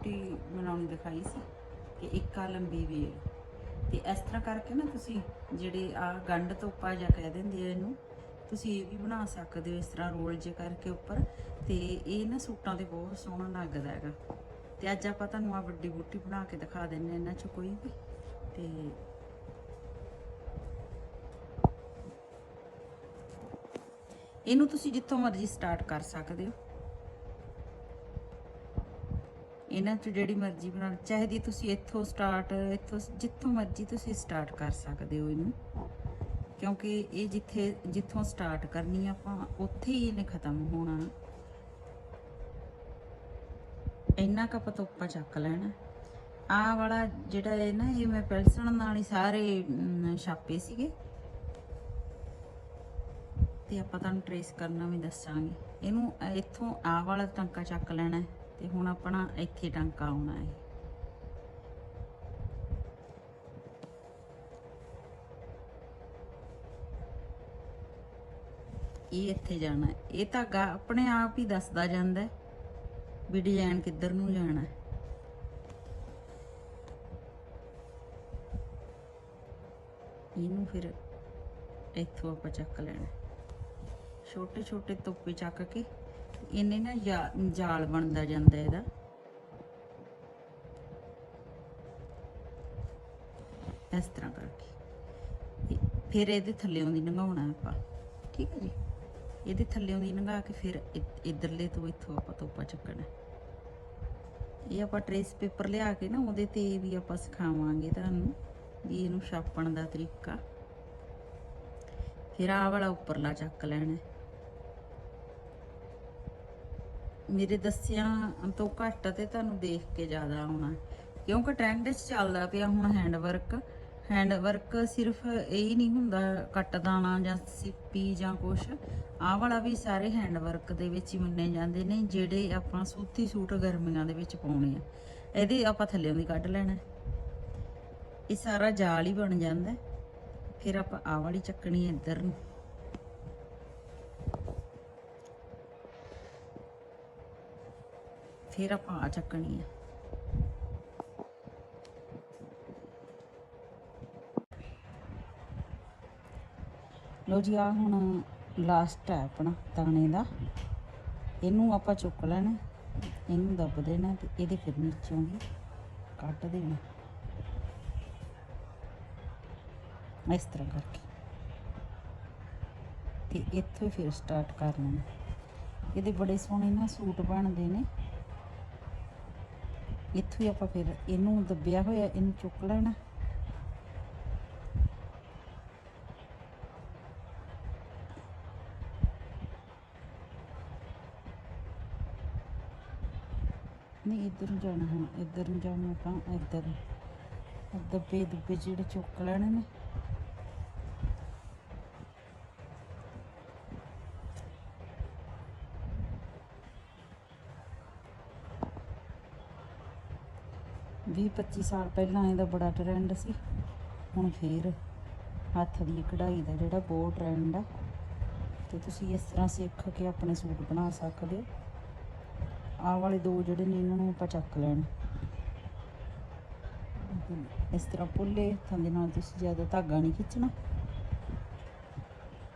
ਬੂਟੀ ਬਣਾਉਣੀ ਦਿਖਾਈ ਸੀ ਕਿ ਇੱਕ ਆ ਲੰਬੀ ਵੇਲ। ਤੇ ਇਸ ਤਰ੍ਹਾਂ ਕਰਕੇ ਨਾ ਤੁਸੀਂ ਜਿਹੜੇ ਆ ਗੰਢ ਤੋਪਾ ਜਾਂ ਕਹਿ ਦਿੰਦੇ ਆ ਇਹਨੂੰ, ਤੁਸੀਂ ਇਹ ਵੀ ਬਣਾ ਸਕਦੇ ਹੋ ਇਸ ਤਰ੍ਹਾਂ ਰੋਲ ਜੇ ਕਰਕੇ ਉੱਪਰ। ਤੇ ਇਹ ਨਾ ਸੂਟਾਂ ਤੇ ਬਹੁਤ ਸੋਹਣਾ ਲੱਗਦਾ ਹੈਗਾ। ਤੇ ਅੱਜ ਆਪਾਂ ਤੁਹਾਨੂੰ ਆ ਵੱਡੀ ਬੂਟੀ ਬਣਾ ਕੇ ਦਿਖਾ ਦਿੰਨੇ ਇਹਨਾਂ ਚੋਂ ਕੋਈ ਵੀ। ਤੇ ਇਹਨੂੰ ਤੁਸੀਂ ਜਿੱਥੋਂ ਮਰਜ਼ੀ ਸਟਾਰਟ ਕਰ ਸਕਦੇ ਹੋ। ਇਹਨਾਂ ਚ ਜਿਹੜੀ ਮਰਜ਼ੀ ਬਣਾ ਚਾਹੇ ਦੀ ਤੁਸੀਂ ਇੱਥੋਂ ਸਟਾਰਟ ਇੱਥੋਂ ਜਿੱਥੋਂ ਮਰਜ਼ੀ ਤੁਸੀਂ ਸਟਾਰਟ ਕਰ ਸਕਦੇ ਹੋ ਇਹਨੂੰ। ਕਿਉਂਕਿ ਇਹ ਜਿੱਥੇ, ਜਿੱਥੋਂ ਸਟਾਰਟ ਕਰਨੀ ਆਪਾਂ, ਉੱਥੇ ਹੀ ਇਹਨੇ ਖਤਮ ਹੋਣਾ। ਇੰਨਾ ਕੁ ਪਤੋਪਾ ਚੱਕ ਲੈਣਾ। ਆਹ ਵਾਲਾ ਜਿਹੜਾ ਹੈ ਨਾ, ਇਹ ਮੈਂ ਪੈਲਸਣ ਨਾਲ ਹੀ ਸਾਰੇ ਛਾਪੇ ਸੀਗੇ। ਤੇ ਆਪਾਂ ਤੁਹਾਨੂੰ ਟਰੇਸ ਕਰਨਾ ਵੀ ਦੱਸਾਂਗੇ। ਇਹਨੂੰ, ਇੱਥੋਂ ਆਹ ਵਾਲਾ ਟਾਂਕਾ ਚੱਕ ਲੈਣਾ। ਤੇ ਹੁਣ ਆਪਣਾ ਇੱਥੇ ਟਾਂਕਾ ਆਉਣਾ ਹੈ। ਇਹ ਇੱਥੇ ਜਾਣਾ ਇਹ ਧਾਗਾ ਆਪਣੇ ਆਪ ਹੀ ਦੱਸਦਾ ਜਾਂਦਾ ਵੀ ਡਿਜ਼ਾਈਨ ਕਿੱਧਰ ਨੂੰ ਜਾਣਾ ਹੈ। ਇਹਨੂੰ ਫਿਰ ਇੱਥੋਂ ਆਪਾਂ ਚੱਕ ਲੈਣਾ ਛੋਟੇ ਛੋਟੇ ਤੋਪੇ ਚੱਕ ਕੇ ਇਹਨੇ ਨਾ ਜਾ- ਜਾਲ ਬਣਦਾ ਜਾਂਦਾ ਇਹਦਾ। ਇਸ ਤਰ੍ਹਾਂ ਕਰਕੇ। ਇਹ- ਫਿਰ ਇਹਦੇ ਥੱਲੇੋਂ ਦੀ ਲੰਘਾਉਣਾ ਆਪਾਂ। ਠੀਕ ਹੈ ਜੀ? ਇਹਦੇ ਥੱਲੇੋਂ ਦੀ ਲੰਘਾ ਕੇ ਫਿਰ ਇ- ਇੱਧਰਲੇ ਤੋਂ ਇੱਥੋਂ ਆਪਾਂ ਤੋਪਾ ਚੱਕਣਾ। ਇਹ ਆਪਾਂ ਟਰੇਸ ਪੇਪਰ ਲਿਆ ਕੇ ਨਾ ਉਹਦੇ ਤੇ ਵੀ ਆਪਾਂ ਸਿਖਾਵਾਂਗੇ ਤੁਹਾਨੂੰ ਵੀ ਇਹਨੂੰ ਛਾਪਣ ਦਾ ਤਰੀਕਾ। ਫਿਰ ਆਹ ਵਾਲਾ ਉੱਪਰਲਾ ਚੱਕ ਲੈਣਾ। ਹੈ। ਮੇਰੇ ਦੱਸਿਆਂ ਤੋਂ ਘੱਟ ਤੇ ਤੁਹਾਨੂੰ ਦੇਖ ਕੇ ਜ਼ਿਆਦਾ ਆਉਣਾ ਕਿਉਂਕਿ ਟ੍ਰੈਂਡ 'ਚ ਚੱਲਦਾ ਪਿਆ ਹੁਣ ਹੈਂਡ ਵਰਕ ਹੈਂਡ ਵਰਕ ਸਿਰਫ ਇਹ ਹੀ ਨਹੀਂ ਹੁੰਦਾ ਕੱਟ ਦਾਣਾ ਜਾਂ ਸਿੱਪੀ ਜਾਂ ਕੁਛ। ਆਹ ਵਾਲਾ ਵੀ ਸਾਰੇ ਹੈਂਡ ਵਰਕ ਦੇ ਵਿੱਚ ਹੀ ਮੰਨੇ ਜਾਂਦੇ ਨੇ, ਜਿਹੜੇ ਆਪਾਂ ਸੂਤੀ ਸੂਟ ਗਰਮੀਆਂ ਦੇ ਵਿੱਚ ਪਾਉਣੇ ਆ। ਇਹਦੇ ਆਪਾਂ ਥੱਲੇੋਂ ਦੀ ਕੱਢ ਲੈਣਾ। ਇਹ ਸਾਰਾ ਜਾਲ ਹੀ ਬਣ ਜਾਂਦਾ। ਫਿਰ ਆਪਾਂ ਆਹ ਵਾਲੀ ਚੱਕਣੀ ਹੈ ਇੱਧਰ ਨੂੰ। ਫਿਰ ਆਪਾਂ ਆ ਚੱਕਣੀ ਹੈ ਲੋ ਜੀ, ਆ ਹੁਣ ਲਾਸਟ ਹੈ ਆਪਣਾ ਦਾਣੇ ਦਾ। ਇਹਨੂੰ ਆਪਾਂ ਚੁੱਕ ਲੈਣਾ, ਇਹਨੂੰ ਦੱਬ ਦੇਣਾ ਤੇ ਇਹਦੇ ਫਿਰ ਨੀਚੋਂ ਵੀ ਕੱਢ ਦੇਣਾ। ਇਸ ਤਰ੍ਹਾਂ ਕਰਕੇ। ਤੇ ਇੱਥੋਂ ਹੀ ਫਿਰ ਸਟਾਰਟ ਕਰ ਲੈਣਾ ਇਹਦੇ ਬੜੇ ਸੋਹਣੇ ਨਾ ਸੂਟ ਬਣਦੇ ਨੇ। ਇੱਥੋਂ ਹੀ ਆਪਾਂ ਫਿਰ ਇਹਨੂੰ ਦੱਬਿਆ ਹੋਇਆ, ਇਹਨੂੰ ਚੁੱਕ ਲੈਣਾ ਨਹੀਂ, ਇੱਧਰ ਨੂੰ ਜਾਣਾ ਹੁਣ, ਇੱਧਰ ਨੂੰ ਜਾਣਾ ਆਪਾਂ ਇੱਧਰ ਨੂੰ। ਦੱਬੇ ਦੁੱਬੇ ਜਿਹੜੇ ਚੁੱਕ ਲੈਣੇ ਨੇ ਵੀਹ 25 ਸਾਲ ਪਹਿਲਾਂ ਇਹਦਾ ਬੜਾ ਟ੍ਰੈਂਡ ਸੀ। ਹੁਣ ਫੇਰ ਹੱਥ ਦੀ ਕਢਾਈ ਦਾ ਜਿਹੜਾ ਬਹੁਤ ਟ੍ਰੈਂਡ ਆ। ਤੇ ਤੁਸੀਂ ਇਸ ਤਰ੍ਹਾਂ ਸਿੱਖ ਕੇ ਆਪਣੇ ਸੂਟ ਬਣਾ ਸਕਦੇ ਹੋ। ਆਹ ਵਾਲੇ ਦੋ ਜਿਹੜੇ ਨੇ, ਇਹਨਾਂ ਨੂੰ ਆਪਾਂ ਚੱਕ ਲੈਣ। ਇਸ ਤਰ੍ਹਾਂ ਪੁੱਲੇ ਹੱਥਾਂ ਦੇ ਨਾਲ ਤੁਸੀਂ ਜ਼ਿਆਦਾ ਧਾਗਾ ਨਹੀਂ ਖਿੱਚਣਾ।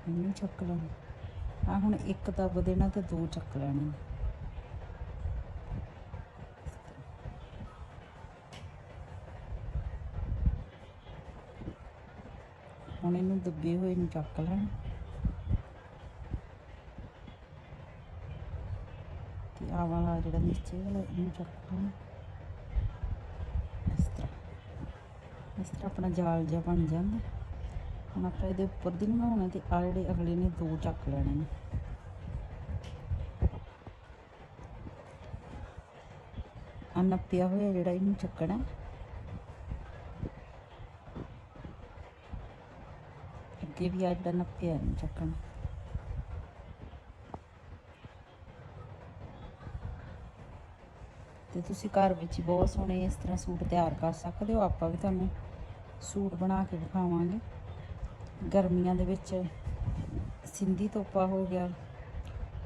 ਇਹਨੂੰ ਚੱਕ ਲੈਣਾ। ਆ ਹੁਣ ਇੱਕ ਦੱਬ ਦੇਣਾ ਤੇ ਦੋ ਚੱਕ ਲੈਣੇ ਹੁਣ ਇਹਨੂੰ ਦੱਬੇ ਹੋਏ ਨੂੰ ਚੱਕ ਲੈਣਾ। ਤੇ ਆਹ ਵਾਲਾ ਜਿਹੜਾ ਨੀਚੇ ਵਾਲਾ, ਇਹਨੂੰ ਚੱਕ ਲੈਣਾ। ਇਸ ਤਰ੍ਹਾਂ। ਇਸ ਤਰ੍ਹਾਂ ਆਪਣਾ ਜਾਲ ਜਿਹਾ ਬਣ ਜਾਂਦਾ। ਹੁਣ ਆਪਾਂ ਇਹਦੇ ਉੱਪਰ ਦੀ ਲੰਘਾਉਣਾ ਤੇ ਆ ਜਿਹੜੇ ਅਗਲੇ ਨੇ ਦੋ ਚੱਕ ਲੈਣੇ ਨੇ। ਆ ਨੱਪਿਆ ਹੋਇਆ ਜਿਹੜਾ ਇਹਨੂੰ ਚੱਕਣਾ। ਅੱਗੇ ਵੀ ਆ ਜਿਹੜਾ ਨੱਪਿਆ ਨਹੀਂ ਚੱਕਣਾ। ਤੇ ਤੁਸੀਂ ਘਰ ਵਿੱਚ ਹੀ ਬਹੁਤ ਸੋਹਣੇ ਇਸ ਤਰ੍ਹਾਂ ਸੂਟ ਤਿਆਰ ਕਰ ਸਕਦੇ ਹੋ। ਆਪਾਂ ਵੀ ਤੁਹਾਨੂੰ ਸੂਟ ਬਣਾ ਕੇ ਦਿਖਾਵਾਂਗੇ। ਗਰਮੀਆਂ ਦੇ ਵਿੱਚ ਸਿੰਧੀ ਤੋਪਾ ਹੋ ਗਿਆ,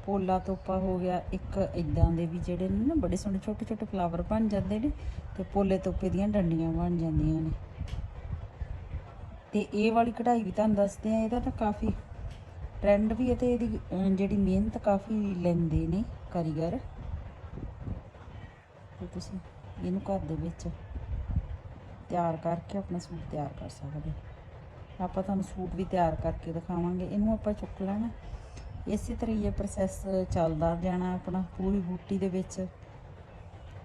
ਪੋਲਾ ਤੋਪਾ ਹੋ ਗਿਆ, ਇੱਕ ਇਦਾਂ ਦੇ ਵੀ ਜਿਹੜੇ ਨੇ ਨਾ ਬੜੇ ਸੋਹਣੇ ਛੋਟੇ ਛੋਟੇ ਫਲਾਵਰ ਬਣ ਜਾਂਦੇ ਨੇ ਤੇ ਪੋਲੇ ਤੋਪੇ ਦੀਆਂ ਡੰਡੀਆਂ ਬਣ ਜਾਂਦੀਆਂ ਨੇ। ਤੇ ਇਹ ਵਾਲੀ ਕਢਾਈ ਵੀ ਤੁਹਾਨੂੰ ਦੱਸਦੇ ਆ ਇਹਦਾ ਤਾਂ ਕਾਫੀ ਟ੍ਰੈਂਡ ਵੀ ਹੈ ਤੇ ਇਹਦੀ ਜਿਹੜੀ ਮਿਹਨਤ ਕਾਫੀ ਲੈਂਦੇ ਨੇ ਕਾਰੀਗਰ। ਤੇ ਤੁਸੀਂ ਇਹਨੂੰ ਘਰ ਦੇ ਵਿੱਚ ਤਿਆਰ ਕਰਕੇ ਆਪਣਾ ਸੂਟ ਤਿਆਰ ਕਰ ਸਕਦੇ ਆਪਾਂ ਤੁਹਾਨੂੰ ਸੂਟ ਵੀ ਤਿਆਰ ਕਰਕੇ ਦਿਖਾਵਾਂਗੇ। ਇਹਨੂੰ ਆਪਾਂ ਚੁੱਕ ਲੈਣਾ। ਇਸੇ ਤਰ੍ਹਾਂ ਇਹ ਪ੍ਰੋਸੈਸ ਚੱਲਦਾ ਜਾਣਾ ਆਪਣਾ ਪੂਰੀ ਬੂਟੀ ਦੇ ਵਿੱਚ।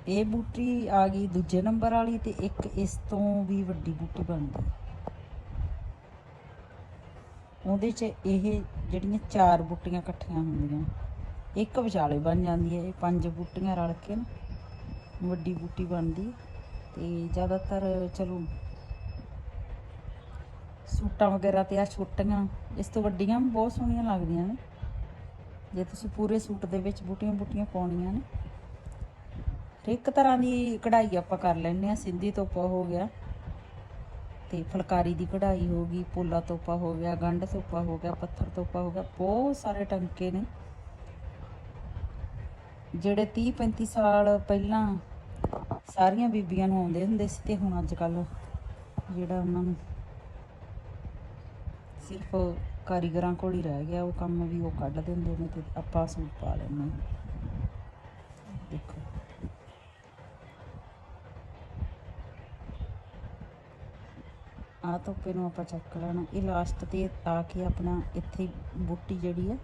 ਇਹ ਬੂਟੀ ਆ ਗਈ ਦੂਜੇ ਨੰਬਰ ਵਾਲੀ ਤੇ ਇੱਕ ਇਸ ਤੋਂ ਵੀ ਵੱਡੀ ਬੂਟੀ ਬਣਦੀ। ਉਹਦੇ 'ਚ ਇਹ ਜਿਹੜੀਆਂ ਚਾਰ ਬੂਟੀਆਂ ਇਕੱਠੀਆਂ ਹੁੰਦੀਆਂ, ਇੱਕ ਵਿਚਾਲੇ ਬਣ ਜਾਂਦੀ ਹੈ, ਇਹ ਪੰਜ ਬੂਟੀਆਂ ਰਲ ਕੇ ਨਾ, ਵੱਡੀ ਬੂਟੀ ਬਣਦੀ ਹੈ ਤੇ ਜ਼ਿਆਦਾਤਰ ਚਲੋ ਸੂਟਾਂ ਵਗੈਰਾ ਤੇ ਆ ਛੋਟੀਆਂ, ਇਸ ਤੋਂ ਵੱਡੀਆਂ ਬਹੁਤ ਸੋਹਣੀਆਂ ਲੱਗਦੀਆਂ ਨੇ। ਜੇ ਤੁਸੀਂ ਪੂਰੇ ਸੂਟ ਦੇ ਵਿੱਚ ਬੂਟੀਆਂ ਬੂਟੀਆਂ ਪਾਉਣੀਆਂ ਨੇ ਹਰ ਇੱਕ ਤਰ੍ਹਾਂ ਦੀ ਕਢਾਈ ਆਪਾਂ ਕਰ ਲੈਂਦੇ ਆ ਸਿੰਧੀ ਤੋਪਾ ਹੋ ਗਿਆ ਤੇ ਫੁਲਕਾਰੀ ਦੀ ਕਢਾਈ ਹੋ ਗਈ, ਪੋਲਾ ਤੋਪਾ ਹੋ ਗਿਆ, ਗੰਢ ਤੋਪਾ ਹੋ ਗਿਆ, ਪੱਥਰ ਤੋਪਾ ਹੋ ਗਿਆ, ਬਹੁਤ ਸਾਰੇ ਟੰਕੇ ਨੇ। ਜਿਹੜੇ 30 35 ਸਾਲ ਪਹਿਲਾਂ ਸਾਰੀਆਂ ਬੀਬੀਆਂ ਨੂੰ ਆਉਂਦੇ ਹੁੰਦੇ ਸੀ ਤੇ ਹੁਣ ਅੱਜ ਕੱਲ ਜਿਹੜਾ ਉਹਨਾਂ ਨੂੰ ਸਿਰਫ ਕਾਰੀਗਰਾਂ ਕੋਲ ਹੀ ਰਹਿ ਗਿਆ, ਉਹ ਕੰਮ ਵੀ ਉਹ ਕੱਢ ਦਿੰਦੇ ਨੇ ਤੇ ਆਪਾਂ ਸੂਟ ਪਾ ਲੈਂਦੇ ਦੇਖੋ। ਆਹ ਧੁੱਪੇ ਨੂੰ ਆਪਾਂ ਚੱਕ ਲੈਣਾ। ਇਹ ਲਾਸਟ ਤੇ ਆ ਕੇ ਆਪਣਾ ਇੱਥੇ ਬੂਟੀ ਜਿਹੜੀ ਆ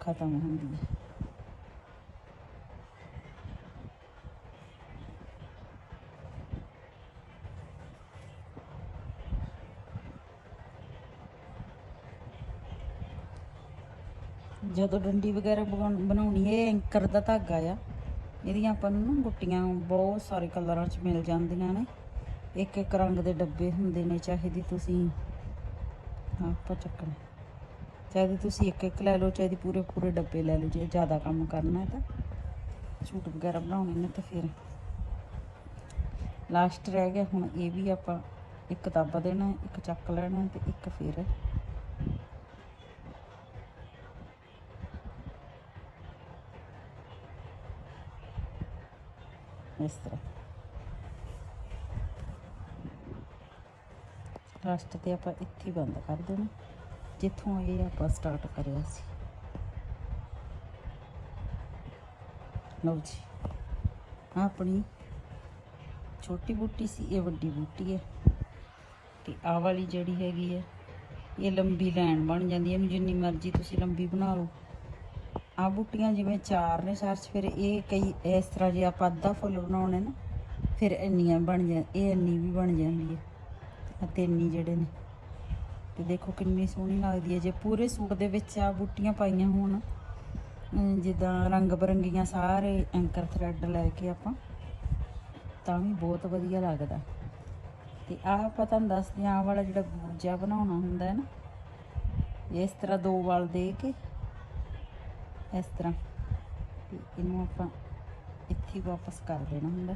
ਖਤਮ ਹੁੰਦੀ ਹੈ ਜਦੋਂ ਡੰਡੀ ਵਗੈਰਾ ਬਣਾਉਣੀ ਹੈ, ਐਂਕਰ ਦਾ ਧਾਗਾ ਆ ਇਹਦੀਆਂ ਆਪਾਂ ਨੂੰ ਨਾ ਗੁੱਟੀਆਂ ਬਹੁਤ ਸਾਰੇ ਕਲਰਾਂ 'ਚ ਮਿਲ ਜਾਂਦੀਆਂ ਨੇ। ਇੱਕ ਇੱਕ ਰੰਗ ਦੇ ਡੱਬੇ ਹੁੰਦੇ ਨੇ, ਚਾਹੇ ਦੀ ਤੁਸੀਂ ਆਪਾਂ ਚੱਕਣਾ। ਚਾਹੇ ਦੀ ਤੁਸੀਂ ਇੱਕ ਇੱਕ ਲੈ ਲਓ, ਚਾਹੇ ਦੀ ਪੂਰੇ ਪੂਰੇ ਡੱਬੇ ਲੈ ਲਓ, ਜੇ ਜ਼ਿਆਦਾ ਕੰਮ ਕਰਨਾ ਹੈ ਤਾਂ ਸੂਟ ਵਗੈਰਾ ਬਣਾਉਣੇ ਨੇ ਤਾਂ ਫਿਰ। ਲਾਸਟ ਰਹਿ ਗਿਆ, ਹੁਣ ਇਹ ਵੀ ਆਪਾਂ ਇੱਕ ਦੱਬ ਦੇਣਾ, ਇੱਕ ਚੱਕ ਲੈਣਾ ਤੇ ਇੱਕ ਫਿਰ। ਇਸ ਤਰ੍ਹਾਂ। ਲਾਸਟ ਤੇ ਆਪਾਂ ਇੱਥੇ ਬੰਦ ਕਰ ਦੇਣਾ। ਜਿੱਥੋਂ ਇਹ ਆਪਾਂ ਸਟਾਰਟ ਕਰਿਆ ਸੀ। ਲਓ ਜੀ, ਆਹ ਆਪਣੀ ਛੋਟੀ ਬੂਟੀ ਸੀ, ਇਹ ਵੱਡੀ ਬੂਟੀ ਹੈ। ਤੇ ਆਹ ਵਾਲੀ ਜਿਹੜੀ ਹੈਗੀ ਹੈ, ਇਹ ਲੰਬੀ ਲਾਈਨ ਬਣ ਜਾਂਦੀ ਹੈ। ਇਹਨੂੰ ਜਿੰਨੀ ਮਰਜ਼ੀ ਤੁਸੀਂ ਲੰਬੀ ਬਣਾ ਲਓ। ਆ ਬੂਟੀਆਂ ਜਿਵੇਂ ਚਾਰ ਨੇ ਚਾਰ 'ਚ ਫਿਰ ਇਹ ਕਈ ਇਸ ਤਰ੍ਹਾਂ ਜੇ ਆਪਾਂ ਅੱਧਾ ਫੁੱਲ ਬਣਾਉਣੇ ਨਾ, ਫਿਰ ਇੰਨੀਆਂ ਬਣ ਜਾਂ, ਇਹ ਇੰਨੀ ਵੀ ਬਣ ਜਾਂਦੀ ਹੈ। ਆ ਤਿੰਨ ਜਿਹੜੇ ਨੇ। ਤੇ ਦੇਖੋ ਕਿੰਨੀ ਸੋਹਣੀ ਲੱਗਦੀ ਹੈ। ਜੇ ਪੂਰੇ ਸੂਟ ਦੇ ਵਿੱਚ ਆ ਬੂਟੀਆਂ ਪਾਈਆਂ ਹੋਣ ਜਿੱਦਾਂ ਰੰਗ ਬਰੰਗੀਆਂ ਸਾਰੇ ਐਂਕਰ ਥਰੈਡ ਲੈ ਕੇ ਆਪਾਂ, ਤਾਂ ਵੀ ਬਹੁਤ ਵਧੀਆ ਲੱਗਦਾ। ਤੇ ਆਹ ਆਪਾਂ ਤੁਹਾਨੂੰ ਦੱਸਦੇ ਆ ਆਹ ਵਾਲਾ ਜਿਹੜਾ ਬੂਜਾ ਬਣਾਉਣਾ ਹੁੰਦਾ ਹੈ ਨਾ, ਇਸ ਤਰ੍ਹਾਂ ਦੋ ਵਾਲ ਦੇ ਕੇ, ਇਸ ਤਰ੍ਹਾਂ। ਇਹਨੂੰ ਆਪਾਂ ਇੱਥੇ ਵਾਪਸ ਕਰ ਦੇਣਾ ਹੁੰਦਾ।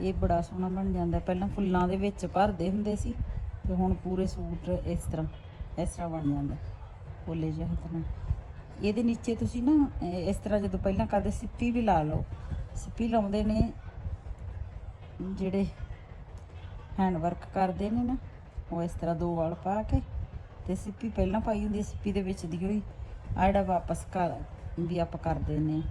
ਇਹ ਬੜਾ ਸੋਹਣਾ ਬਣ ਜਾਂਦਾ। ਪਹਿਲਾਂ ਫੁੱਲਾਂ ਦੇ ਵਿੱਚ ਭਰਦੇ ਹੁੰਦੇ ਸੀ, ਤੇ ਹੁਣ ਪੂਰੇ ਸੂਟ ਇਸ ਤਰ੍ਹਾਂ ਇਸ ਤਰ੍ਹਾਂ ਬਣ ਜਾਂਦਾ। ਫੁੱਲੇ ਜਿਹੇ ਹੱਥ ਇਹਦੇ ਨੀਚੇ ਤੁਸੀਂ ਨਾ ਇਸ ਤਰ੍ਹਾਂ ਜਦੋਂ ਪਹਿਲਾਂ ਕਰਦੇ ਸਿੱਪੀ ਵੀ ਲਾ ਲਓ। ਸਿੱਪੀ ਲਾਉਂਦੇ ਨੇ, ਜਿਹੜੇ ਹੈਂਡ ਵਰਕ ਕਰਦੇ ਨੇ ਨਾ, ਉਹ ਇਸ ਤਰ੍ਹਾਂ ਦੋ ਵਾਲ ਪਾ ਕੇ, ਤੇ ਸਿੱਪੀ ਪਹਿਲਾਂ ਪਾਈ ਹੁੰਦੀ ਹੈ, ਸਿੱਪੀ ਦੇ ਵਿੱਚ ਦੀ ਹੋਈ। ਆ ਜਿਹੜਾ ਵਾਪਸ ਕਰ ਵੀ ਆਪਾਂ ਕਰਦੇ ਨੇ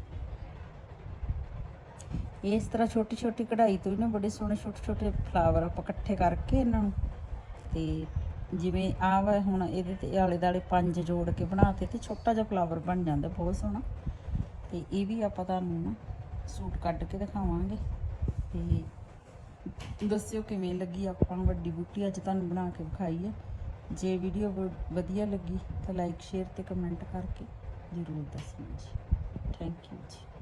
ਇਸ ਤਰ੍ਹਾਂ ਛੋਟੀ ਛੋਟੀ ਕਢਾਈ ਤੋਂ ਹੀ ਨਾ ਬੜੇ ਸੋਹਣੇ ਛੋਟੇ ਛੋਟੇ ਫਲਾਵਰ ਆਪਾਂ ਇਕੱਠੇ ਕਰਕੇ ਇਹਨਾਂ ਨੂੰ। ਤੇ ਜਿਵੇਂ ਆ ਵਾ ਹੁਣ ਇਹਦੇ ਤੇ ਆਲੇ ਦਾਲੇ ਪੰਜ ਜੋੜ ਕੇ ਬਣਾਤੇ ਤੇ ਛੋਟਾ ਜਿਹਾ ਫਲਾਵਰ ਬਣ ਜਾਂਦਾ, ਬਹੁਤ ਸੋਹਣਾ। ਤੇ ਇਹ ਵੀ ਆਪਾਂ ਤੁਹਾਨੂੰ ਨਾ ਸੂਟ ਕੱਢ ਕੇ ਦਿਖਾਵਾਂਗੇ। ਤੇ ਦੱਸਿਓ ਕਿਵੇਂ ਲੱਗੀ ਆਪਾਂ ਨੂੰ ਵੱਡੀ ਬੂਟੀ ਅੱਜ ਤੁਹਾਨੂੰ ਬਣਾ ਕੇ ਵਿਖਾਈ ਹੈ ਜੇ ਵੀਡੀਓ ਵਧੀਆ ਲੱਗੀ ਤਾਂ ਲਾਈਕ ਸ਼ੇਅਰ ਤੇ ਕਮੈਂਟ ਕਰਕੇ ਜ਼ਰੂਰ ਦੱਸਣਾ ਜੀ। ਥੈਂਕ ਯੂ ਜੀ।